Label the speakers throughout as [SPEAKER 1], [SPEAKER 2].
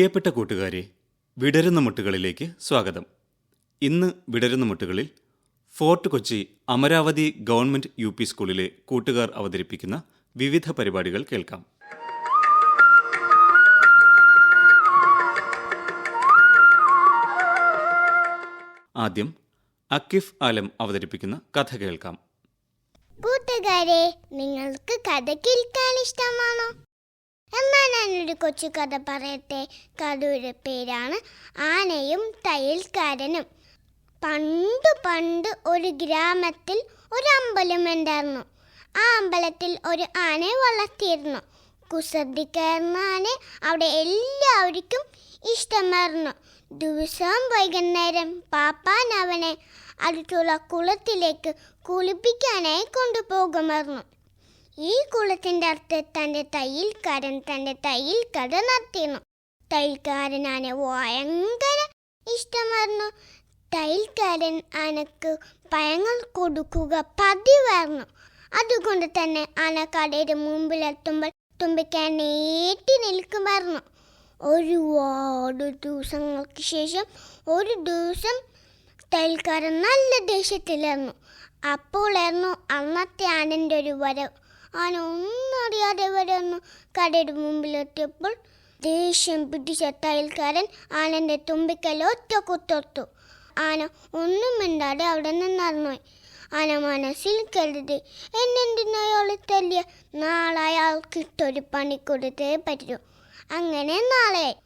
[SPEAKER 1] പ്രിയപ്പെട്ട കൂട്ടുകാരെ വിടരുന്ന മുട്ടുകളിലേക്ക് സ്വാഗതം. ഇന്ന് വിടരുന്ന മുട്ടുകളിൽ Fort Kochi Amaravathi government U P സ്കൂളിലെ കൂട്ടുകാർ അവതരിപ്പിക്കുന്ന വിവിധ പരിപാടികൾ കേൾക്കാം. ആദ്യം അക്കിഫ് ആലം അവതരിപ്പിക്കുന്ന കഥ കേൾക്കാം.
[SPEAKER 2] കൂട്ടുകാരെ നിങ്ങൾക്ക് കഥ കേൾക്കാൻ ഇഷ്ടമാണോ? എന്നാൽ ഞാനൊരു കൊച്ചു കഥ പറയട്ടെ. കഥയുടെ പേരാണ് ആനയും തയ്യൽക്കാരനും. പണ്ട് പണ്ട് ഒരു ഗ്രാമത്തിൽ ഒരു അമ്പലം ഉണ്ടായിരുന്നു. ആ അമ്പലത്തിൽ ഒരു ആനയെ വളർത്തിയിരുന്നു. കുസൃതിക്കാരന ആനെ അവിടെ എല്ലാവർക്കും ഇഷ്ടമായിരുന്നു. ദിവസവും വൈകുന്നേരം പാപ്പാൻ അവനെ അടുത്തുള്ള കുളത്തിലേക്ക് കുളിപ്പിക്കാനായി കൊണ്ടുപോകുമായിരുന്നു. ഈ കുളത്തിന്റെ അടുത്ത് തന്റെ തയ്യൽക്കാരൻ തന്റെ തയ്യൽ കട നടത്തിയിരുന്നു. തയ്യൽക്കാരൻ ആനെ ഭയങ്കര ഇഷ്ടമായിരുന്നു. തയ്യൽക്കാരൻ ആനക്ക് പഴങ്ങൾ കൊടുക്കുക പതിവായിരുന്നു. അതുകൊണ്ട് തന്നെ ആന കടയുടെ മുമ്പിലെത്തുമ്പോൾ തുമ്പിക്കാൻ നേറ്റി നിൽക്കുമായിരുന്നു. ഒരുപാട് ദിവസങ്ങൾക്ക് ശേഷം ഒരു ദിവസം തയ്യൽക്കാരൻ നല്ല ദേഷ്യത്തിലായിരുന്നു. അപ്പോളായിരുന്നു അന്നത്തെ ആനന്റെ ഒരു വരവ്. ആന ഒന്നും അറിയാതെ വരുന്നു കടയുടെ മുമ്പിലെത്തിയപ്പോൾ ദേഷ്യം പിടിച്ച തയ്യൽക്കാരൻ ആനന്റെ തുമ്പിക്കൽ ഒറ്റ കുത്തൊർത്തു ആന ഒന്നും മിണ്ടാതെ അവിടെ നിന്നറിഞ്ഞോയി ആന മനസ്സിൽ കരുതി എന്നെന്തിനാ അയാളെ തല്ലിയ? നാളെ അയാൾക്കിട്ടൊരു പണി കൊടുത്തേ പറ്റൂ. അങ്ങനെ നാളെ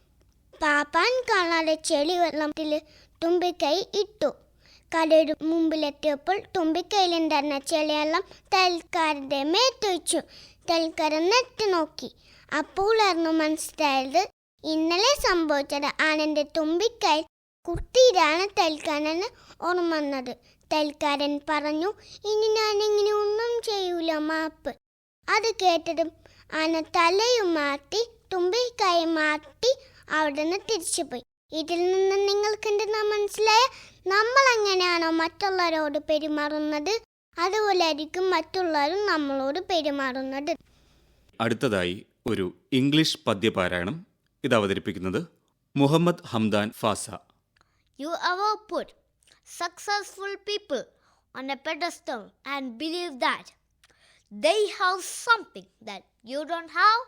[SPEAKER 2] പാപ്പാൻ കാണാതെ ചെളി വെള്ളത്തിൽ തുമ്പിക്കൈ ഇട്ടു. കടയുടെ മുമ്പിലെത്തിയപ്പോൾ തുമ്പിക്കൈയിലുണ്ടായിരുന്ന ചെളിയെല്ലാം തൽക്കാരന്റെ മേത്തൊഴിച്ചു തൽക്കാരൻ നെറ്റ് നോക്കി. അപ്പോളായിരുന്നു മനസ്സിലായത്. ഇന്നലെ സംഭവിച്ചത് ആനന്റെ തുമ്പിക്കൈ കുത്തിയിലാണ് തൽക്കാരന് ഓർമ്മ വന്നത്. തൽക്കാരൻ പറഞ്ഞു ഇനി ഞാൻ ഇങ്ങനെ ഒന്നും ചെയ്യൂല മാപ്പ്. അത് കേട്ടതും ആന തലയും മാറ്റി തുമ്പിക്കൈ മാറ്റി അവിടെ നിന്ന് തിരിച്ചുപോയി. ഇതിൽ നിന്ന് നിങ്ങൾക്ക് എന്തെന്നാ മനസ്സിലായ? നമ്മൾ എങ്ങനെയാണോ മറ്റുള്ളവരോട് പെരുമാറുന്നത് അതുപോലെ ആയിരിക്കും മറ്റുള്ളവരും നമ്മളോട് പെരുമാറുന്നത്.
[SPEAKER 1] അടുത്തതായി ഒരു ഇംഗ്ലീഷ് പദ്യപാരായണം ഇത് അവതരിപ്പിക്കുന്നത് Muhammad Hamdan Fasa.
[SPEAKER 3] You ever successful people on a pedestal and believe that they have something that you don't have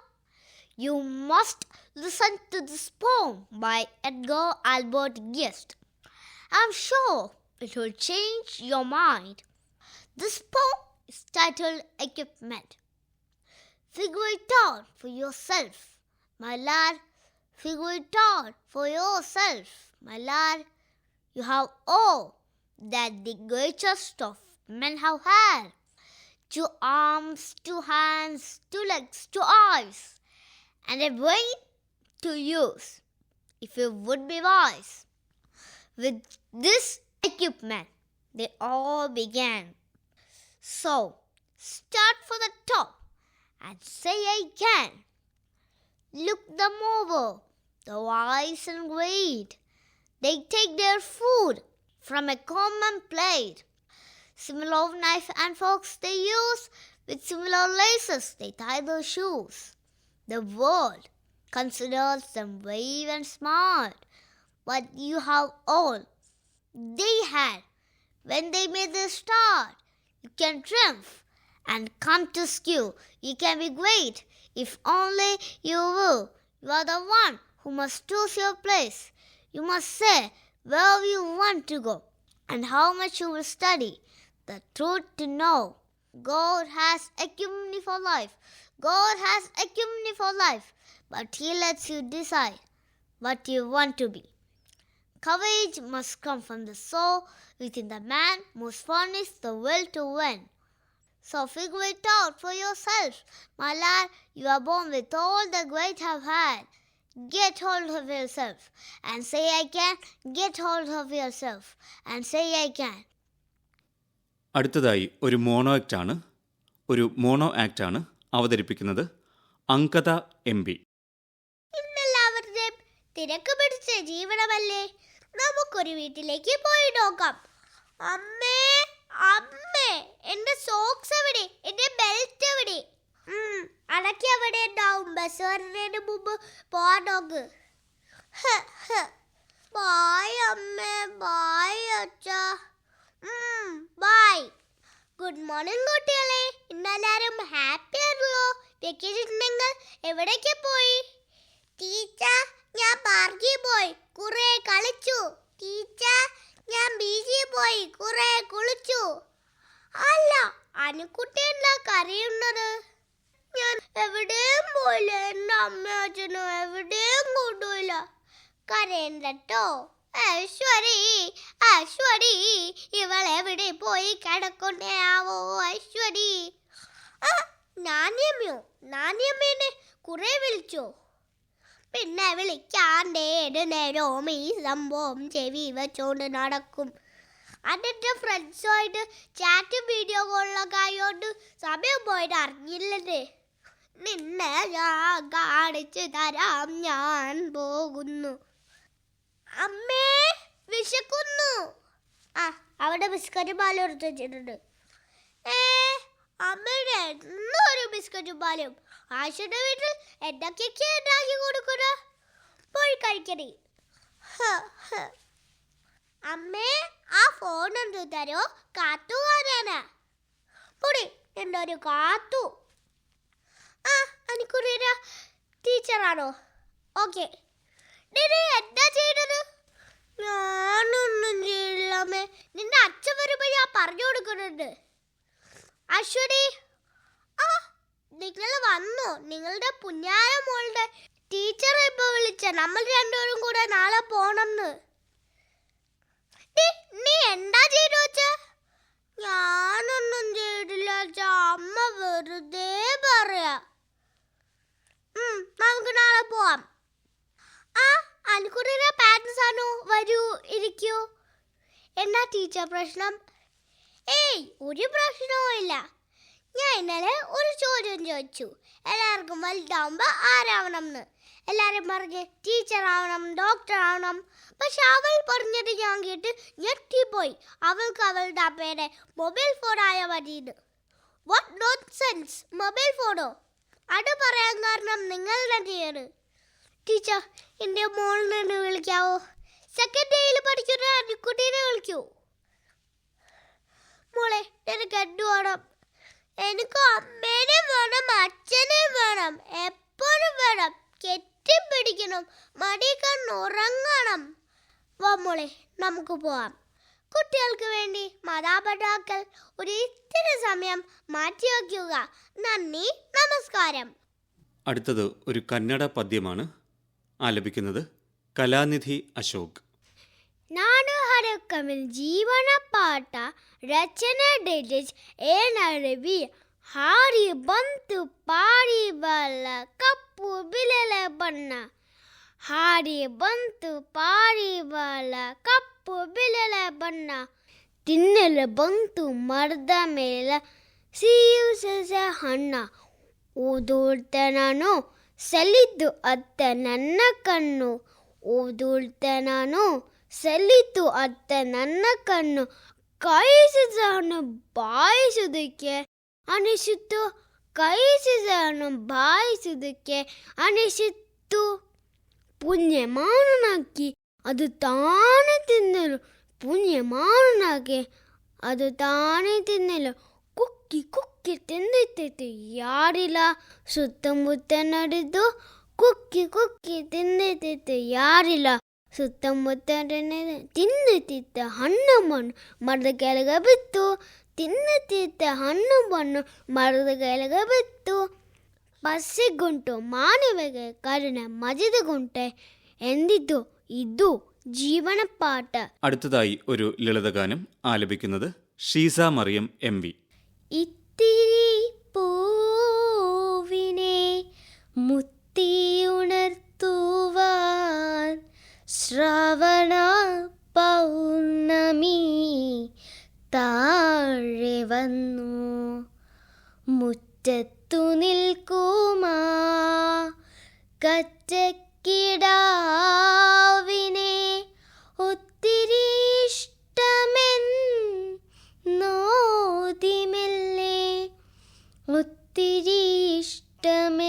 [SPEAKER 3] you must listen to this poem by Edgar Albert Guest I'm sure it will change your mind. This poem is titled Equipment. Figure it out for yourself, my lad. Figure it out for yourself, my lad. You have all that the greatest of men have had two arms, two hands, two legs, two eyes, and a brain to use if you would be wise. With this equipment, they all began. So, start for the top and say I can. Look them over, the wise and great. They take their food from a common plate. Similar knife and forks they use, with similar laces they tie their shoes. The world considers them brave and smart, but you have all they had when they made their start. You can triumph and come to skill. You can be great if only you will. You are the one who must choose your place. You must say where you want to go and how much you will study. The truth to know. God has equipped me for life. God has equipped me for life. But He lets you decide what you want to be. Courage must come from the soul within the man most furnish the will to win. So figure it out for yourself, my lad. You are born with all the great have had. Get hold of yourself and say I can. Get hold of yourself and say I can.
[SPEAKER 1] അടുത്തതായി ഒരു mono act ആണ് ഒരു mono act ആണ് അവതരിപ്പിക്കുന്നത് അങ്കത M P
[SPEAKER 2] ഇന്നെല്ലാവരുടെയും തിരക്ക് പിടിച്ച ജീവനമല്ലേ നമുക്കൊരു വീട്ടിലേക്ക് പോയി നോക്കാം. അമ്മേ അമ്മേ എന്റെ സോക്സ് എവിടെ? എന്റെ ബെൽറ്റ് എവിടെ? ഉം, അതൊക്കെ എവിടെ ഉണ്ടാവും? ബസ് വരുന്നതിന് മുമ്പ് പോവാൻ നോക്ക്.
[SPEAKER 4] ബായ് അമ്മേ ബായ് അച്ഛ. ബായ് ഗുഡ് മോർണിംഗ് കുട്ടികളെ. ഇന്നെല്ലാരും ഹാപ്പി ആണല്ലോ. വെക്കേഷൻ നിങ്ങൾ എവിടേക്ക് പോയി? ടീച്ചർ ഞാൻ പാർക്കിൽ പോയി കുറെ കളിച്ചു ടീച്ചർ ഞാൻ ബീച്ചിൽ പോയി കുറെ കുളിച്ചു അല്ല അനുക്കുട്ടി എന്താ കരയുന്നത് ഞാൻ എവിടെയും പോയില്ല എന്റെ അമ്മ അച്ഛനും എവിടെയും കൊണ്ടുപോയില്ല കരയണ്ടോ ഐശ്വരി ഐശ്വരി ഇവൾ എവിടെ പോയി കിടക്കുന്നയാവോ ഐശ്വരി? ആ നാണ്യമയോ നാണ്യമ്മേനെ കുറെ വിളിച്ചോ? പിന്നെ വിളിക്കാണ്ട് നേരവും ഈ സംഭവം ചെവി വെച്ചോണ്ട് നടക്കും. അതെന്റെ ഫ്രണ്ട്സുമായിട്ട് ചാറ്റും വീഡിയോ കോളിലൊക്കെ ആയതുകൊണ്ട് സമയം പോയിട്ട് അറിഞ്ഞില്ലേ നിന്നെ ഞാൻ കാണിച്ചു തരാം ഞാൻ പോകുന്നു. അമ്മേ വിശക്കുന്നു. ആ അവിടെ ബിസ്ക്കറ്റ് പാലും എടുത്ത് വെച്ചിട്ടുണ്ട്. ഏ അമ്മയുടെ എന്നും ഒരു ബിസ്ക്കറ്റും പാലും. ആശയുടെ വീട്ടിൽ എന്തൊക്കെയൊക്കെ ഉണ്ടാക്കി കൊടുക്കുക? പോയി കഴിക്കണേ. അമ്മേ ആ ഫോൺ എന്ത് തരോ? കാത്തു പറയാനാ പൊടി എന്റെ ഒരു കാത്തു. ആ എനിക്കൊരു ടീച്ചറാണോ ഓക്കെ എന്താ ചെയ്തത് ഞാനൊന്നും ചെയ്യില്ല അമ്മേ. നിന്റെ അച്ഛൻ വരുമ്പോ ഞാൻ പറഞ്ഞു കൊടുക്കുന്നുണ്ട്. അശ്വതി. ആ നിങ്ങൾ വന്നു. നിങ്ങളുടെ പുഞ്ഞാര മോളുടെ ടീച്ചർ ഇപ്പൊ വിളിച്ച. നമ്മൾ രണ്ടുപേരും കൂടെ നാളെ പോണെന്ന്. നീ- എന്താ ചെയ്തു വെച്ച? ഞാനൊന്നും ചെയ്തില്ല അമ്മ വെറുതെ പറയാ. നമുക്ക് നാളെ പോവാം. ആ അനുക്കുട്ടിയുടെ പാരൻസ് ആണോ? വരൂ ഇരിക്കൂ. എന്നാ ടീച്ചർ പ്രശ്നം? ഏയ് ഒരു പ്രശ്നവും ഇല്ല. ഞാൻ ഇന്നലെ ഒരു ചോദ്യം ചോദിച്ചു. എല്ലാവർക്കും വലുതാവുമ്പോൾ ആരാവണം എന്ന് എല്ലാവരും പറഞ്ഞ് ടീച്ചർ ആവണം ഡോക്ടർ ആവണം. പക്ഷെ അവൾ പറഞ്ഞത് ഞാൻ കേട്ട് ഞെട്ടിപ്പോയി. അവൾക്ക് അവളുടെ അമ്മയുടെ മൊബൈൽ ഫോൺ ആയ മതിയെന്ന്. വാട്ട് നോട്ട് സെൻസ് മൊബൈൽ ഫോണോ? അത് പറയാൻ കാരണം നിങ്ങൾ തന്നെയാണ് ടീച്ചർ എന്റെ മോളിനെ വിളിക്കാവോ? സെക്കൻഡ് ഡേയിൽ പഠിക്കുന്ന അനുക്കുട്ടീനെ വിളിക്കൂ. മോളെ ഞാൻ എന്ത് വേണം എനിക്ക് അമ്മേനെ വേണം അച്ഛനെ വേണം എപ്പോഴും വേണം. കെട്ടിപ്പിടിക്കണം മടി ഉറങ്ങണം. വാ മോളെ നമുക്ക് പോവാം. കുട്ടികൾക്ക് വേണ്ടി മാതാപിതാക്കൾ ഒരു ഇത്തിരി സമയം മാറ്റി വയ്ക്കുക. നന്ദി നമസ്കാരം.
[SPEAKER 1] അടുത്തത് ഒരു കന്നഡ പദ്യമാണ്. ആലപിക്കുന്നത് കലാനിധി അശോക്
[SPEAKER 3] ನಾನು ಹರಕಮಿಲ್ ಜೀವನ ಪಾಠ ರಚನೆ ಡಿಲಿಜ್ ಏನರವಿ ಹಾರಿ ಬಂತು ಪಾರಿ ಬಲ್ಲ ಕಪ್ಪು ಬಿಳಲೆ ಬಣ್ಣ ಹಾರಿ ಬಂತು ಪಾರಿ ಬಲ್ಲ ಕಪ್ಪು ಬಿಳಲೆ ಬಣ್ಣ ತಿನ್ನಲು ಬಂತು ಮರದ ಮೇಲೆ ಸಿಹಿ ಸಸ್ಯ ಹಣ್ಣ ಓದೋಳ್ತ ನಾನು ಸಲಿದ್ದು ಅತ್ತ ನನ್ನ ಕಣ್ಣು ಓದುಳ್ತೆ ನಾನು ಸಲಿತು ಅತ್ತ ನನ್ನ ಕಣ್ಣು ಹಣ್ಣು ಬಾಯಿಸುವುದಕ್ಕೆ ಅನಿಸಿತು ಹಣ್ಣು ಬಾಯಿಸುವುದಕ್ಕೆ ಅನಿಸಿತ್ತು. ಪುಣ್ಯಮಾನನಾಗಿ ಅದು ತಾನೇ ತಿನ್ನಲು, ಪುಣ್ಯಮಾನನಾಗಿ ಅದು ತಾನೇ ತಿನ್ನಲು, ಕುಕ್ಕಿ ಕುಕ್ಕಿ ತಿಂದಿತ್ತು ಯಾರಿಲ್ಲ ಸುತ್ತಮುತ್ತ ನಡೆದು ಕುಕ್ಕಿ ಕುಕ್ಕಿ ತಿಂದಿತ್ತು ಯಾರಿಲ್ಲ ಸುತ್ತಮುತ್ತ ನಡೆದು ತಿನ್ನುತ್ತಿದ್ದ ಹಣ್ಣು ಮಣ್ಣು ಮರದ ಕೆಳಗೆ ಬಿತ್ತು ತಿನ್ನುತ್ತಿದ್ದ ಹಣ್ಣು ಮಣ್ಣು ಮರದ ಕೆಳಗೆ ಬಿತ್ತು ಪಸ್ಸಿಗುಂಟು ಮಾನವಿಗೆ ಕರುಣೆ ಮಜಿದ ಗುಂಟೆ ಎಂದಿದ್ದು ಇದು ಜೀವನ ಪಾಠ
[SPEAKER 1] അടുത്തതായി ഒരു ലളിതഗാനം ആലപിക്കുന്നത് ഷീസ മറിയം എം വി
[SPEAKER 3] ഇത്തിരി പൂവിനെ മുത്തിയുണർത്തുവാൻ ശ്രവണ പൗർണമി താഴെ വന്നു. മുറ്റത്തു നിൽക്കുമാ കറ്റക്കിടാവിനെ ഒത്തിരി ഒത്തിരി ഇഷ്ടമെന്നോതിമല്ലേ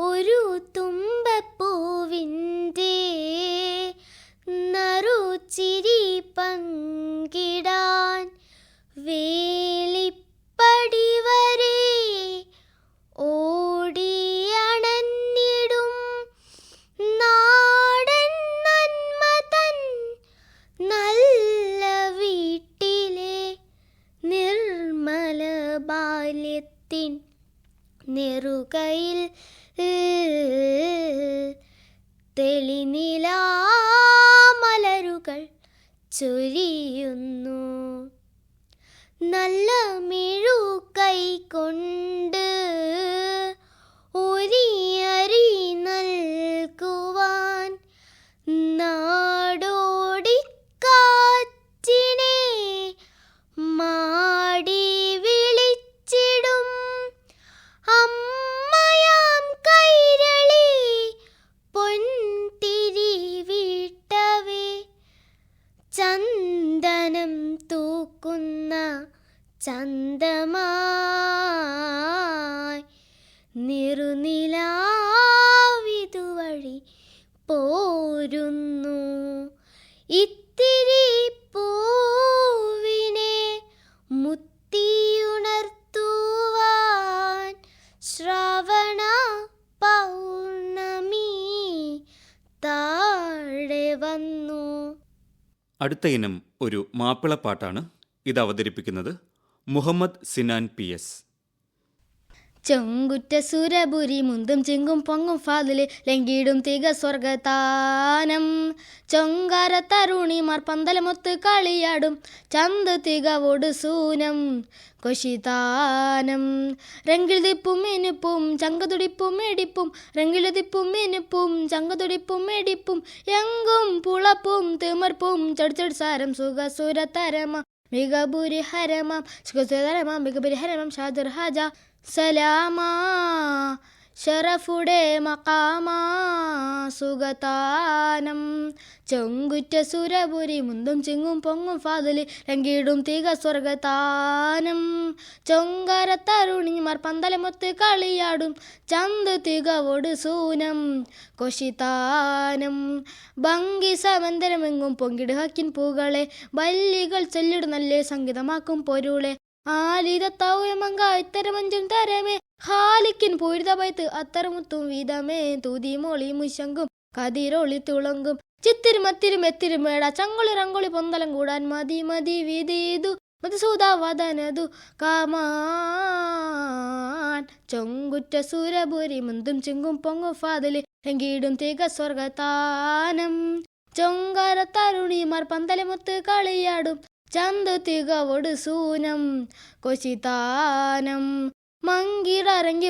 [SPEAKER 5] ഒരു തുമ്പപ്പൂവിന്റെ നറുചിരി പങ്കിടാൻ വേലിപ്പടി
[SPEAKER 1] അടുത്ത ഇനം ഒരു മാപ്പിളപ്പാട്ടാണ് ഇത് അവതരിപ്പിക്കുന്നത്. Muhammad Sinan P S.
[SPEAKER 5] ചെങ്കുറ്റ സുരപുരി മുന്തും ചിങ്കും പൊങ്ങും ഫാതിൽ ലങ്കിടും തിക സ്വർഗതാനം. ചൊങ്കാര തരുണിമാർ പന്തലമൊത്ത് കളിയാടും ചന്ത് തികവോട് സൂനം കൊശിതാനം. രംഗിളിതിപ്പും ഇനിപ്പും ചങ്കതുടിപ്പും മേടിപ്പും ദിപ്പും ഇനിപ്പും ചങ്കതുടിപ്പും മേടിപ്പും എങ്കും പുളപ്പും തിമർപ്പും ചടിച്ചടി സാരം സുഖസുര തരമ മികബുരി ഹരമം സുഖസുര മികബുരി ഹരമം സലാമാ ഷറഫുടെ മക്കാമാ സുഗതാനം. ചെങ്കുറ്റ സുരപുരി മുന്തും ചിങ്ങും പൊങ്ങും ഫാതലി രംഗീടും തിക സ്വർഗതാനം. തരുണി തരുണിമാർ പന്തലമൊത്ത് കളിയാടും ചന്ത് തികവോട് സൂനം കൊശിതാനം. ഭംഗി സമന്തരമെങ്ങും പൊങ്കിട് ഹക്കിൻ പൂകളെ വല്ലികൾ ചൊല്ലിടുന്നല്ലേ സംഗീതമാക്കും പൊരുളെ. ആലിതത്താവുമങ്ക ഇത്തരമഞ്ചും തരമേ. ഹാലിക്കിൻ പൂരിത പൈത്ത് അത്തരമുത്തും വീതമേ. തൂതി മോളി മുശങ്കും കതിരൊളി തുളങ്കും. ചിത്തിരി മത്തിരി മെത്തിരി മേട ചങ്കുളി റങ്കുളി പൊന്തലം കൂടാൻ മതി മതി വീതിതു മധുസൂതാവദനതു കാമാൻ ചൊങ്കുറ്റ സൂരപുരി മുന്തും ചിങ്കും പൊങ്ങും ഫാതിൽ. എങ്കിടും തിക സ്വർഗതാനം ചൊങ്കര തരുണിമാർ പന്തലമുത്ത് കളിയാടും. ചന്ത് തികവോട് സൂനം കൊശിതാനം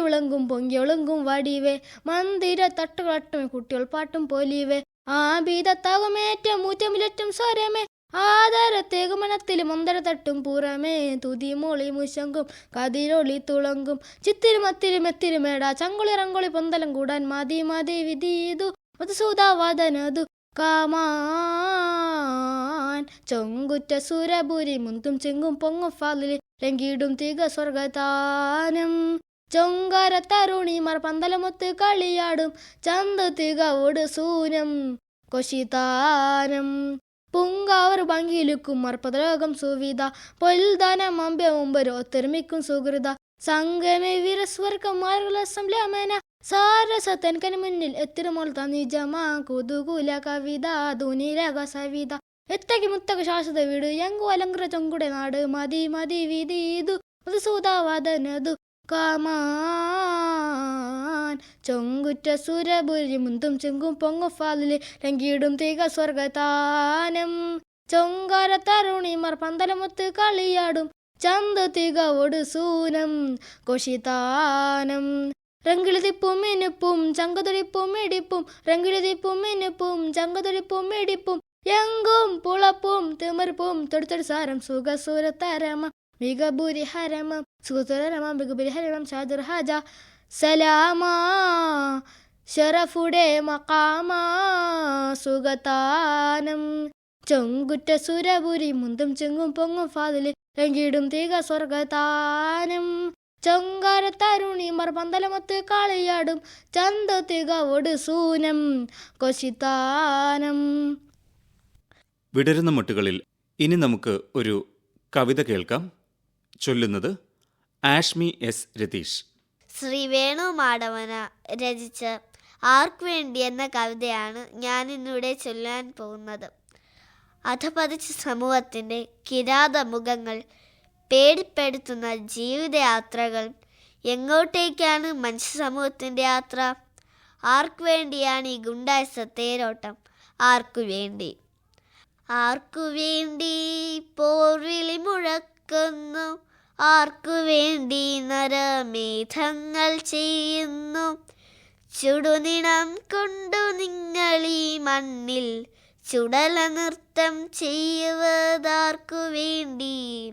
[SPEAKER 5] വിളങ്ങും പൊങ്ങി ഒളുങ്കും വടിവേ. മന്ദിര തട്ടുകളട്ടും കുട്ടികൾ പാട്ടും പോലിവേ. ആബീതത്താകുമേറ്റം മൂറ്റമിലറ്റും സ്വരമേ. ആധാരത്തേകുമനത്തിൽ മന്ദര തട്ടും പുറമേ. തുതി മോളി മുശങ്കും കതിരൊളി തുളങ്കും. ചിത്തിരി മത്തിരി മെത്തിരി മേട ചങ്കുളി റങ്കുളി പൊന്തലം കൂടാൻ മതി മതി വിധീതു മധുസൂതാവാദനതു കാമാൻ. ചൊങ്കുറ്റ സുരപുരി മുന്തും ചെങ്കും പൊങ്ങും ഫാലിൽ രംഗീടും തിക സ്വർഗതാനം ചൊങ്കര തരുണിമാർ പന്തലമൊത്ത് കളിയാടും ചന്ത് തികവോട് സൂനം. കൊശിതാനം. പുങ്കാവർ ഭംഗിയിലുക്കും മർപ്പതലോകം സുവിധ. പൊൽദാനം അമ്പ്യമുമ്പൊരു ഒത്തൊരുമിക്കും സുഹൃത. സംഗമേ വീരസ്വർഗം മാർഗലസം ലമന സാരസത്തൻകന് മുന്നിൽ എത്തിരുമോൾ തനിജമാ കുതുകുല കവിത ധുനിരക സവിത. എത്തകി മുത്തക ശാശ്വത വീട് യങ്കു അലങ്കൃ ചൊങ്കുടെ നാട് മതി മതി വിധി ഇതു കാമാൻ ചൊങ്കുറ്റ സുരപുരി മുന്തും ചെങ്കും പൊങ്ങും ഫാലിൽ രംഗീടും തിക സ്വർഗതാനം ചൊങ്കാര തരുണിമാർ പന്തലമൊത്ത് കളിയാടും ചന്ത തികവോട് സൂനം കൊഷിതാനം രംഗിളിതിപ്പും മിനുപ്പും ചങ്കതുടിപ്പും ഇടിപ്പും. രംഗിളിതിപ്പും മിനുപ്പും ചങ്കതുടിപ്പും ഇടിപ്പും. എങ്കും പുളപ്പും തിമർപ്പും തൊടുത്തൊടു സാരം സുഖസുര തരമ മികബുരി ഹരമം സുഖസുരമ മികബുരി ഹരമം ഷാദുർ ഹജ സലാമ ഷറഫുടെ മകാമ സുഗതാനം ചൊങ്കുറ്റ സുരപുരി മുന്തും ചെങ്ങും പൊങ്ങും ഫാതിൽ എങ്കിടും തീക സ്വർഗതാനം ചൊങ്കാര തരുണി പന്തലമത്ത് കളിയാടും ചന്ത തികവോട് സൂനം കൊശിത്താനം
[SPEAKER 1] വിടരുന്ന മുട്ടുകളിൽ ഇനി നമുക്ക് ഒരു കവിത കേൾക്കാം. ചൊല്ലുന്നത് ആഷ്മി എസ് രതീഷ്.
[SPEAKER 6] ശ്രീ വേണു മാടവന രചിച്ച ആർക്കു വേണ്ടി എന്ന കവിതയാണ് ഞാൻ ഇന്നിവിടെ ചൊല്ലാൻ പോകുന്നത്. അധപതിച്ച സമൂഹത്തിന്റെ കിരാത മുഖങ്ങൾ പേടിപ്പെടുത്തുന്ന ജീവിതയാത്രകൾ. എങ്ങോട്ടേക്കാണ് മനുഷ്യ സമൂഹത്തിന്റെ യാത്ര? ആർക്കു വേണ്ടിയാണ് ഈ ഗുണ്ടായസ തേരോട്ടം? ആർക്കു വേണ്ടി? ആർക്കു വേണ്ടി പോർവിളി മുഴക്കുന്നു. ആർക്കു വേണ്ടി നരമേധങ്ങൾ ചെയ്യുന്നു. ചുടുനിണം കൊണ്ടു നിങ്ങളീ മണ്ണിൽ ചുടല നൃത്തം ചെയ്യുവതാർക്കു വേണ്ടി?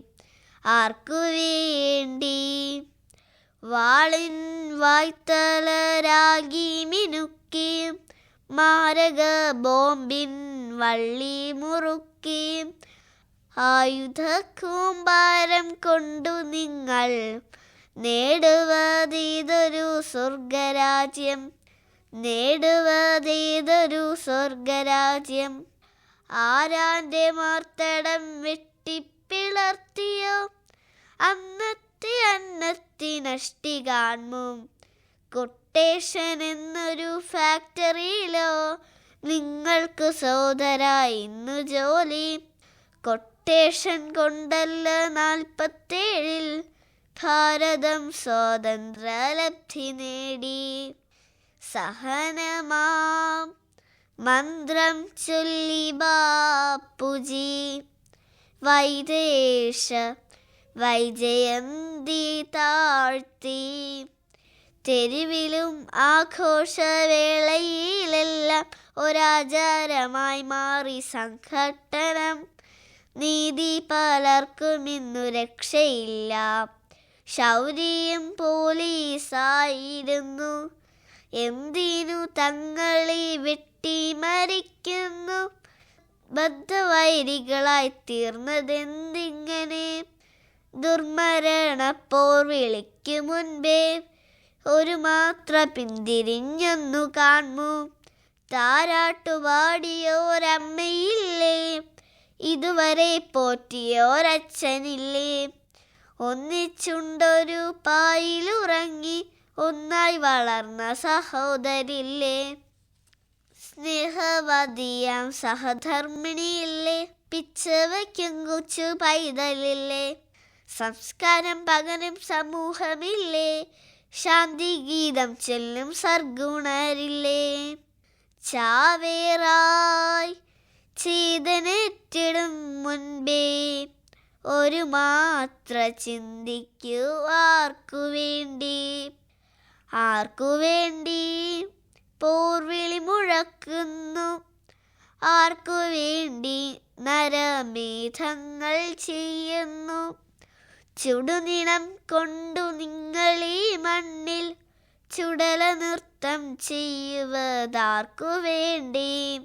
[SPEAKER 6] ആർക്കു വേണ്ടി? വാളിൻ വായ്ത്തലരാഗി മിനുക്കി മാരക ബോംബിൻ വള്ളി മുറുക്കി. ആയുധ കൂമ്പാരം കൊണ്ടു നിങ്ങൾ നേടുവതീതൊരു സ്വർഗരാജ്യം. നേടുവതീതൊരു സ്വർഗരാജ്യം? ആരാന്റെ മാർത്തടം വെട്ടിപ്പിളർത്തിയോ? അന്നത്തെ അന്നത്തി നഷ്ടി കാണും. കൊട്ടേഷൻ എന്നൊരു ഫാക്ടറിയിലോ? നിങ്ങൾക്ക് സോദര ഇന്നു ജോലി. കൊട്ടേഷൻ കൊണ്ടല്ല നാൽപ്പത്തേഴിൽ ഭാരതം സ്വാതന്ത്ര്യലബ്ധി നേടി. സഹനമാം. മന്ത്രം ചൊല്ലി ബാപ്പുജി. വൈദേശ വൈജയന്തി താഴ്ത്തി. തെരുവിലും ആഘോഷവേളയിലെല്ലാം ഒരാചാരമായി മാറി സംഘട്ടനം. നീതി പലർക്കും ഇന്നു രക്ഷയില്ല. ശൗര്യം പോലീസായിരുന്നു. എന്തിനു തങ്ങളെ വെട്ടി മരിക്കുന്നു ബദ്ധവൈരികളായി തീർന്നതെന്തിങ്ങനെ? ദുർമരണപ്പോർ വിളിക്കു മുൻപേ ഒരു മാത്ര പിന്തിരിഞ്ഞൊന്നു കാണു താരാട്ടുപാടിയോരമ്മയില്ലേ? ഇതുവരെ പോറ്റിയോരച്ഛനില്ലേ? ഒന്നിച്ചുണ്ടൊരു പായിലുറങ്ങി ഒന്നായി വളർന്ന സഹോദരില്ലേ? സ്നേഹവതിയാം സഹധർമ്മിണിയില്ലേ? പിച്ചവയ്ക്കും കൊച്ചു പൈതലില്ലേ? സംസ്കാരം പകരും സമൂഹമില്ലേ? ശാന്തി ഗീതം ചൊല്ലും സർഗുണരില്ലേ? ചാവേറായി ചീതനെറ്റിടും മുൻപേ ഒരു മാത്ര ചിന്തിക്കൂ ആർക്കു വേണ്ടി? ആർക്കു വേണ്ടി പോർവിളി മുഴക്കുന്നു? ആർക്കു വേണ്ടി നരമേധങ്ങൾ ചെയ്യുന്നു? ചുടുനിണം കൊണ്ടു നിങ്ങൾ ഈ മണ്ണിൽ ചുടല നൃത്തം ചെയ്യുവതാർക്കു വേണ്ടി?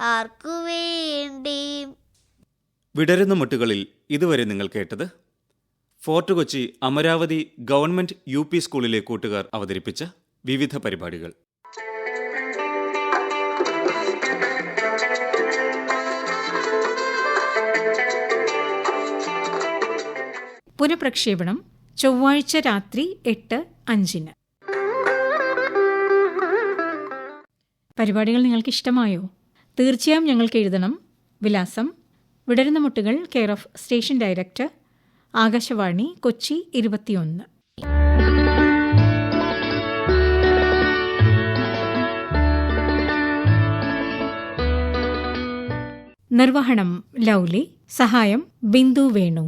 [SPEAKER 6] ആർക്കു വേണ്ടി?
[SPEAKER 1] വിടരുന്ന മുട്ടുകളിൽ ഇതുവരെ നിങ്ങൾ കേട്ടത്? Fort Kochi Amaravathi government U P സ്കൂളിലെ കൂട്ടുകാർ അവതരിപ്പിച്ച വിവിധ പരിപാടികൾ.
[SPEAKER 7] പുനഃപ്രക്ഷേപണം ചൊവ്വാഴ്ച രാത്രി എട്ട് അഞ്ചിന്. പരിപാടികൾ നിങ്ങൾക്ക് ഇഷ്ടമായോ? തീർച്ചയായും ഞങ്ങൾക്ക് എഴുതണം. വിലാസം വിടരുന്ന മുട്ടുകൾ care of station director Akashvani Kochi ഇരുപത്തിയൊന്ന്. നിർവഹണം ലൗലി സഹായം ബിന്ദു വേണു.